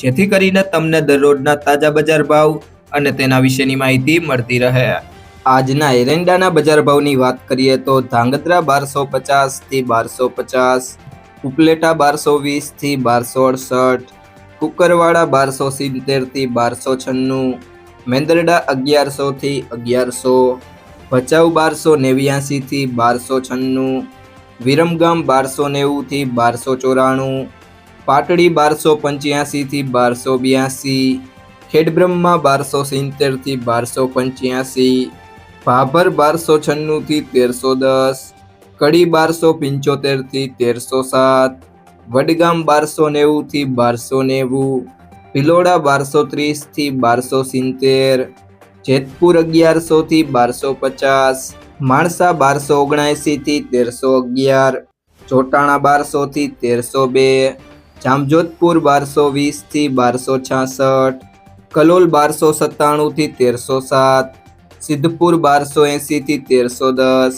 જેથી કરીને તમને દરરોજના તાજા બજાર ભાવ અને તેના વિશેની માહિતી મળતી રહે. આજના એરંડાના બજાર ભાવની વાત કરીએ તો ધાંગધ્રા બારસો પચાસથી બારસો પચાસ, ઉપલેટા બારસો વીસથી બારસો અડસઠ, કુકરવાડા બારસો સિત્તેરથી બારસો છન્નું, મેંદરડા અગિયારસોથી અગિયારસો, ભચાઉ બારસો નેવ્યાસીથી બારસો છન્નું, વિરમગામ બારસો નેવુંથી બારસો ચોરાણું પાટડી બારસો પંચ્યાસીથી બારસો બ્યાસી, ખેડબ્રહ્મા બારસો સિત્તેરથી બારસો પંચ્યાસી, ભાભર બારસો છન્નુંથી તેરસો દસ, કડી બારસો પંચોતેરથી તેરસો સાત, વડગામ બારસો નેવુંથી બારસો નેવું, ભિલોડા બારસો ત્રીસથી બારસો સિત્તેર, જેતપુર અગિયારસોથી બારસો પચાસ, માણસા બારસો ઓગણએંસીથી તેરસો અગિયાર, ચોટાણા બારસોથી તેરસો બે જામજોધપુર બારસો વીસથી બારસો છાસઠ, કલોલ બારસો સત્તાણુંથી તેરસો સાત, સિદ્ધપુર બારસો એંસીથી તેરસો દસ,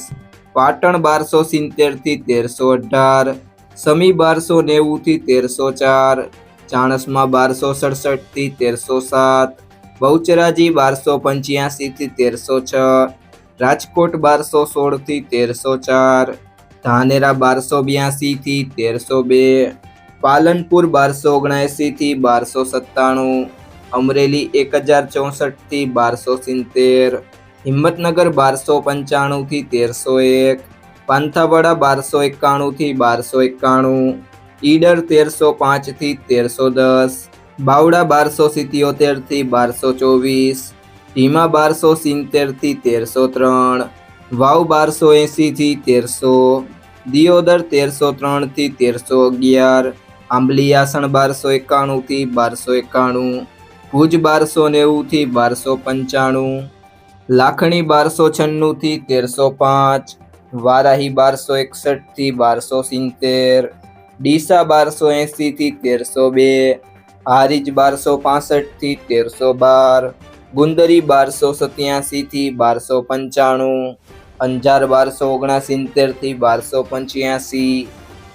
પાટણ બારસો સિત્તેરથી તેરસો અઢાર, સમી બારસો નેવુંથી તેરસો ચાર, ચાણસમાં બારસો સડસઠથી તેરસો સાત, બહુચરાજી બારસો પંચ્યાસીથી તેરસો છ, રાજકોટ બારસો સોળથી તેરસો ચાર, ધાનેરા બારસો બ્યાસીથી તેરસો બે પાલનપુર બારસો ઓગણએંસીથી બારસો સત્તાણું, અમરેલી એક હજાર ચોસઠથી બારસો સિત્તેર, હિંમતનગર બારસો પંચાણુંથી તેરસો એક, પાંથાવાડા બારસો એકાણુંથી બારસો એકાણું, ઈડર તેરસો પાંચથી તેરસો દસ, બાવડા બારસો સિત્યોતેરથી બારસો ચોવીસ ધીમા બારસો સિત્તેરથી તેરસો ત્રણ, વાવ બારસો એંસીથી તેરસો, દિયોદર તેરસો ત્રણથી તેરસો અગિયાર આંબલીયાસણ બારસો એકાણુંથી બારસો એકાણું, ભુજ બારસો નેવુંથી બારસો પંચાણું, લાખણી બારસો છન્નુંથી તેરસો પાંચ, વારાહી બારસો એકસઠથી બારસો સિત્તેર, ડીસા બારસો એંસીથી તેરસો બે, હારીજ બારસો પાસઠથી તેરસો બાર, ગુંદરી બારસો સત્યાસીથી બારસો પંચાણું, અંજાર બારસો ઓગણસિત્તેરથી બારસો પંચ્યાસી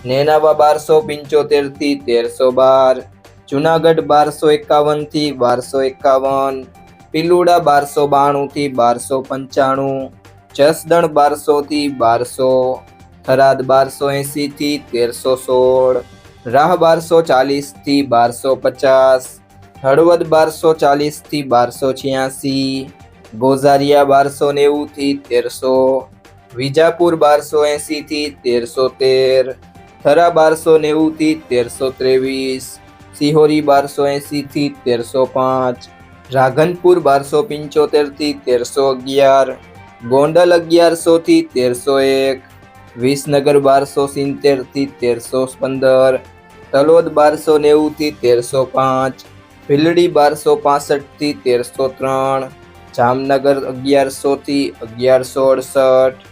નેનાવા બારસો પંચોતેરથી તેરસો બાર, જુનાગઢ બારસો એકાવનથી બારસો એકાવન, પિલુડા બારસો બાણુંથી બારસો પંચાણું, જસદણ બારસોથી બારસો, થરાદ બારસો એંસીથી તેરસો સોળ, રાહ બારસો ચાલીસથી બારસો પચાસ, હળવદ બારસો ચાલીસથી બારસો છ્યાસી, ગોઝારિયા બારસો નેવુંથી તેરસો, વિજાપુર બારસો એંસીથી તેરસો તેર થરા બારસો નેવુંથી તેરસો ત્રેવીસ, સિહોરી બારસો એંસીથી તેરસો પાંચ, રાઘનપુર બારસો પંચોતેરથી તેરસો અગિયાર, ગોંડલ અગિયારસોથી તેરસો એક, વિસનગર બારસો સિત્તેરથી તેરસો પંદર, તલોદ બારસો નેવુંથી તેરસો પાંચ, ભીલડી બારસો પાસઠથી તેરસો ત્રણ, જામનગર અગિયારસોથી અગિયારસો અડસઠ